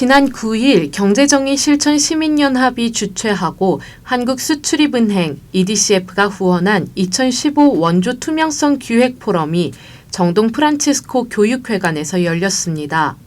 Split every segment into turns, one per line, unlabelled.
지난 9일 경제정의 실천 시민연합이 주최하고 한국수출입은행 EDCF가 후원한 2015 원조 투명성 기획 포럼이 정동 프란치스코 교육회관에서 열렸습니다.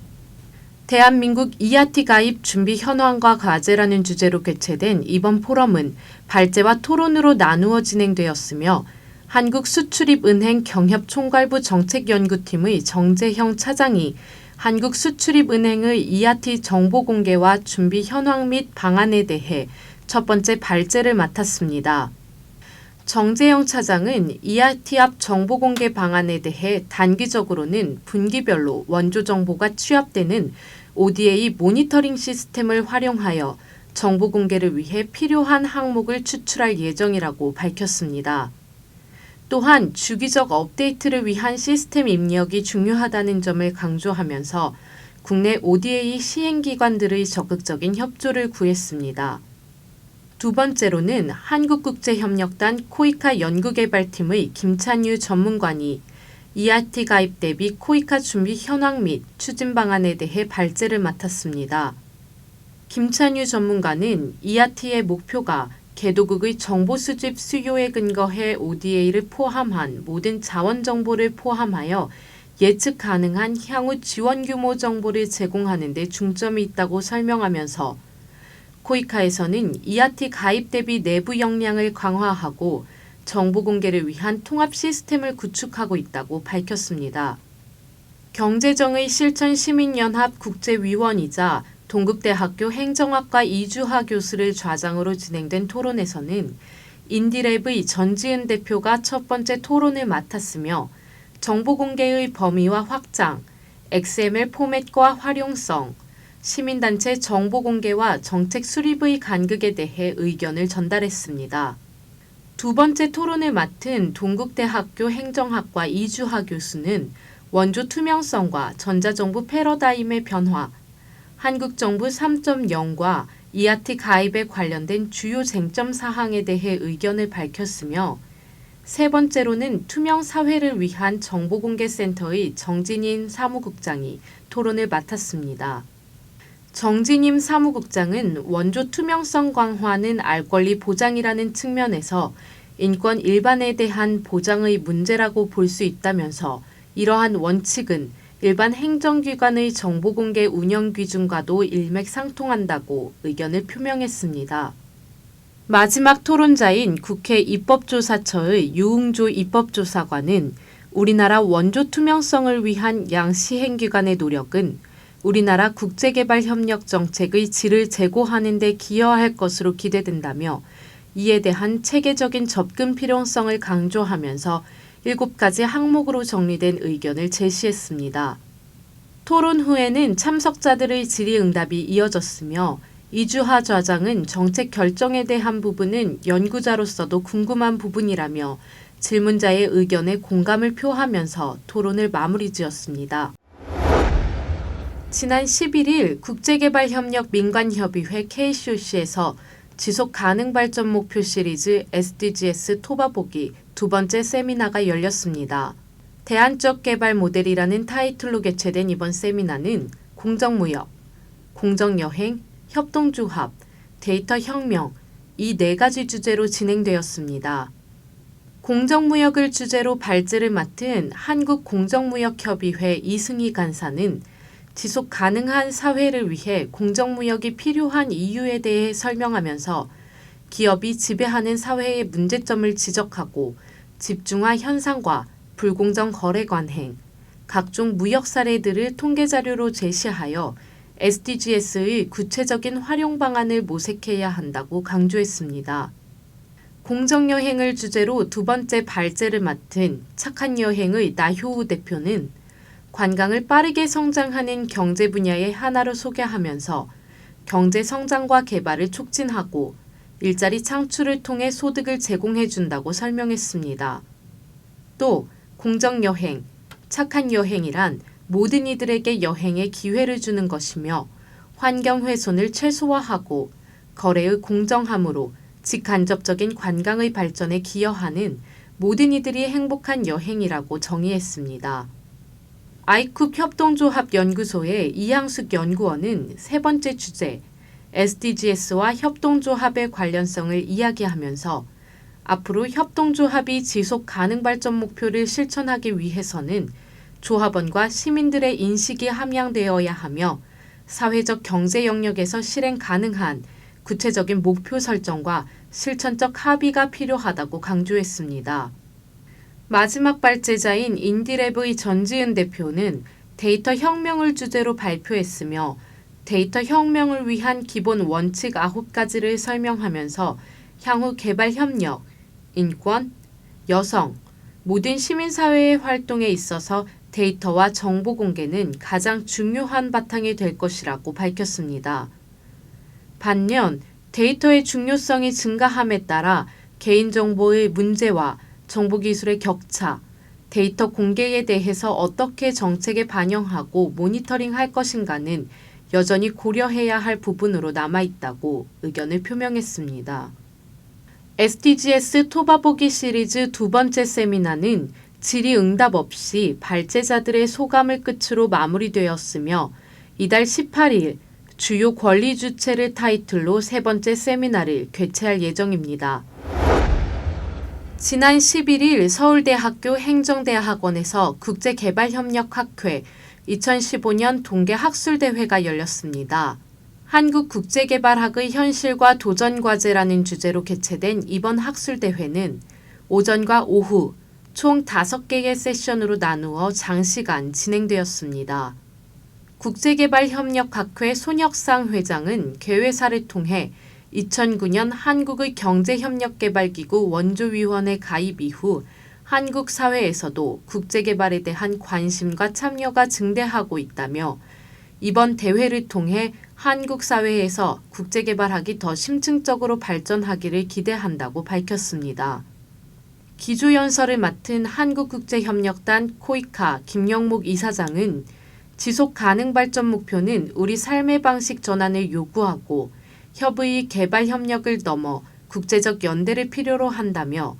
대한민국 이아티 가입 준비 현황과 과제라는 주제로 개최된 이번 포럼은 발제와 토론으로 나누어 진행되었으며 한국수출입은행 경협총괄부 정책연구팀의 정재형 차장이 한국수출입은행의 이아티 정보 공개와 준비 현황 및 방안에 대해 첫 번째 발제를 맡았습니다. 정재영 차장은 이아티 앞 정보 공개 방안에 대해 단기적으로는 분기별로 원조 정보가 취합되는 ODA 모니터링 시스템을 활용하여 정보 공개를 위해 필요한 항목을 추출할 예정이라고 밝혔습니다. 또한 주기적 업데이트를 위한 시스템 입력이 중요하다는 점을 강조하면서 국내 ODA 시행기관들의 적극적인 협조를 구했습니다. 두 번째로는 한국국제협력단 코이카 연구개발팀의 김찬유 전문관이 ERT 가입 대비 코이카 준비 현황 및 추진 방안에 대해 발제를 맡았습니다. 김찬유 전문가는 ERT의 목표가 개도국의 정보 수집 수요에 근거해 ODA를 포함한 모든 자원 정보를 포함하여 예측 가능한 향후 지원 규모 정보를 제공하는 데 중점이 있다고 설명하면서 코이카에서는 이아티 가입 대비 내부 역량을 강화하고 정보 공개를 위한 통합 시스템을 구축하고 있다고 밝혔습니다. 경제정의 실천 시민연합 국제위원이자 동국대학교 행정학과 이주하 교수를 좌장으로 진행된 토론에서는 인디랩의 전지은 대표가 첫 번째 토론을 맡았으며 정보 공개의 범위와 확장, XML 포맷과 활용성, 시민단체 정보 공개와 정책 수립의 간극에 대해 의견을 전달했습니다. 두 번째 토론을 맡은 동국대학교 행정학과 이주하 교수는 원조 투명성과 전자정부 패러다임의 변화, 한국 정부 3.0과 이아티 가입에 관련된 주요 쟁점 사항에 대해 의견을 밝혔으며 세 번째로는 투명 사회를 위한 정보공개센터의 정진인 사무국장이 토론을 맡았습니다. 정진임 사무국장은 원조 투명성 강화는 알 권리 보장이라는 측면에서 인권 일반에 대한 보장의 문제라고 볼 수 있다면서 이러한 원칙은 일반 행정기관의 정보공개 운영 기준과도 일맥상통한다고 의견을 표명했습니다. 마지막 토론자인 국회 입법조사처의 유웅조 입법조사관은 우리나라 원조 투명성을 위한 양 시행기관의 노력은 우리나라 국제개발협력 정책의 질을 제고하는 데 기여할 것으로 기대된다며 이에 대한 체계적인 접근 필요성을 강조하면서 7가지 항목으로 정리된 의견을 제시했습니다. 토론 후에는 참석자들의 질의응답이 이어졌으며 이주하 좌장은 정책 결정에 대한 부분은 연구자로서도 궁금한 부분이라며 질문자의 의견에 공감을 표하면서 토론을 마무리 지었습니다. 지난 11일 국제개발협력 민관협의회 KCOC에서 지속 가능 발전 목표 시리즈 SDGs 토바보기 두 번째 세미나가 열렸습니다. 대안적 개발 모델이라는 타이틀로 개최된 이번 세미나는 공정무역, 공정여행, 협동조합, 데이터 혁명 이 네 가지 주제로 진행되었습니다. 공정무역을 주제로 발제를 맡은 한국공정무역협의회 이승희 간사는 지속 가능한 사회를 위해 공정무역이 필요한 이유에 대해 설명하면서 기업이 지배하는 사회의 문제점을 지적하고 집중화 현상과 불공정 거래 관행, 각종 무역 사례들을 통계 자료로 제시하여 SDGs의 구체적인 활용 방안을 모색해야 한다고 강조했습니다. 공정 여행을 주제로 두 번째 발제를 맡은 착한 여행의 나효우 대표는 관광을 빠르게 성장하는 경제 분야의 하나로 소개하면서 경제 성장과 개발을 촉진하고 일자리 창출을 통해 소득을 제공해 준다고 설명했습니다. 또 공정 여행, 착한 여행이란 모든 이들에게 여행의 기회를 주는 것이며 환경 훼손을 최소화하고 거래의 공정함으로 직간접적인 관광의 발전에 기여하는 모든 이들이 행복한 여행이라고 정의했습니다. 아이쿱 협동조합 연구소의 이항숙 연구원은 세 번째 주제 SDGs와 협동조합의 관련성을 이야기하면서 앞으로 협동조합이 지속 가능 발전 목표를 실천하기 위해서는 조합원과 시민들의 인식이 함양되어야 하며 사회적 경제 영역에서 실행 가능한 구체적인 목표 설정과 실천적 합의가 필요하다고 강조했습니다. 마지막 발제자인 인디랩의 전지은 대표는 데이터 혁명을 주제로 발표했으며 데이터 혁명을 위한 기본 원칙 9가지를 설명하면서 향후 개발 협력, 인권, 여성, 모든 시민사회의 활동에 있어서 데이터와 정보 공개는 가장 중요한 바탕이 될 것이라고 밝혔습니다. 반면 데이터의 중요성이 증가함에 따라 개인정보의 문제와 정보기술의 격차, 데이터 공개에 대해서 어떻게 정책에 반영하고 모니터링 할 것인가는 여전히 고려해야 할 부분으로 남아있다고 의견을 표명했습니다. SDGs 토바보기 시리즈 두 번째 세미나는 질의 응답 없이 발제자들의 소감을 끝으로 마무리되었으며 이달 18일 주요 권리 주체를 타이틀로 세 번째 세미나를 개최할 예정입니다. 지난 11일 서울대학교 행정대학원에서 국제개발협력학회 2015년 동계학술대회가 열렸습니다. 한국국제개발학의 현실과 도전과제라는 주제로 개최된 이번 학술대회는 오전과 오후 총 5개의 세션으로 나누어 장시간 진행되었습니다. 국제개발협력학회 손혁상 회장은 개회사를 통해 2009년 한국의 경제협력개발기구 원조위원회 가입 이후 한국 사회에서도 국제개발에 대한 관심과 참여가 증대하고 있다며 이번 대회를 통해 한국 사회에서 국제개발학이 더 심층적으로 발전하기를 기대한다고 밝혔습니다. 기조연설을 맡은 한국국제협력단 코이카 김영목 이사장은 지속 가능 발전 목표는 우리 삶의 방식 전환을 요구하고 협의 개발 협력을 넘어 국제적 연대를 필요로 한다며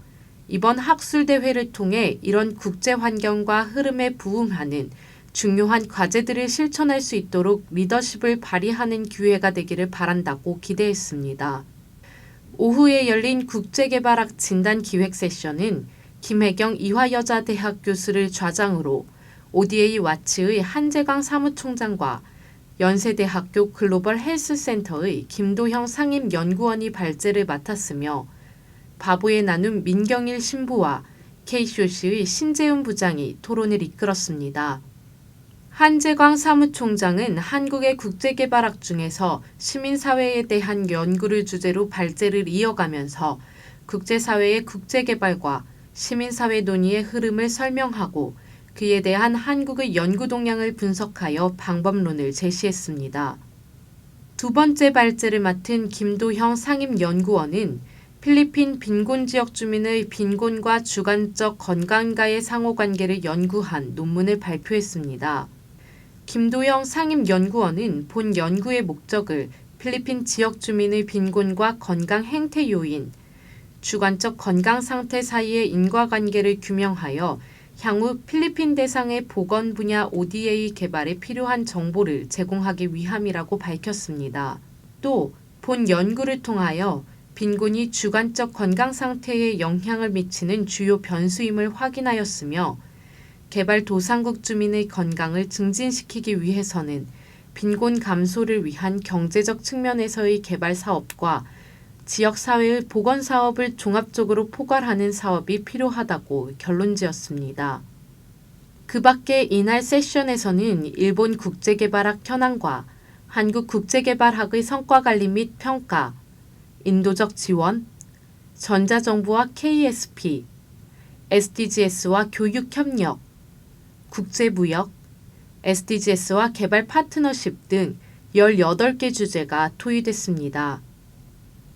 이번 학술대회를 통해 이런 국제 환경과 흐름에 부응하는 중요한 과제들을 실천할 수 있도록 리더십을 발휘하는 기회가 되기를 바란다고 기대했습니다. 오후에 열린 국제개발학 진단 기획 세션은 김혜경 이화여자대학 교수를 좌장으로 ODA 와치의 한재강 사무총장과 연세대학교 글로벌 헬스센터의 김도형 상임연구원이 발제를 맡았으며 바보의 나눔 민경일 신부와 K쇼시의 신재훈 부장이 토론을 이끌었습니다. 한재광 사무총장은 한국의 국제개발학 중에서 시민사회에 대한 연구를 주제로 발제를 이어가면서 국제사회의 국제개발과 시민사회 논의의 흐름을 설명하고 그에 대한 한국의 연구 동향을 분석하여 방법론을 제시했습니다. 두 번째 발제를 맡은 김도형 상임연구원은 필리핀 빈곤 지역 주민의 빈곤과 주관적 건강과의 상호관계를 연구한 논문을 발표했습니다. 김도영 상임연구원은 본 연구의 목적을 필리핀 지역 주민의 빈곤과 건강 행태 요인, 주관적 건강 상태 사이의 인과관계를 규명하여 향후 필리핀 대상의 보건 분야 ODA 개발에 필요한 정보를 제공하기 위함이라고 밝혔습니다. 또 본 연구를 통하여 빈곤이 주관적 건강 상태에 영향을 미치는 주요 변수임을 확인하였으며 개발도상국 주민의 건강을 증진시키기 위해서는 빈곤 감소를 위한 경제적 측면에서의 개발 사업과 지역사회의 보건 사업을 종합적으로 포괄하는 사업이 필요하다고 결론지었습니다. 그 밖에 이날 세션에서는 일본 국제개발학 현황과 한국 국제개발학의 성과관리 및 평가, 인도적 지원, 전자정부와 KSP, SDGs와 교육 협력, 국제무역, SDGs와 개발 파트너십 등 18개 주제가 토의됐습니다.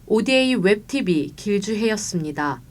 ODA 웹TV 길주혜였습니다.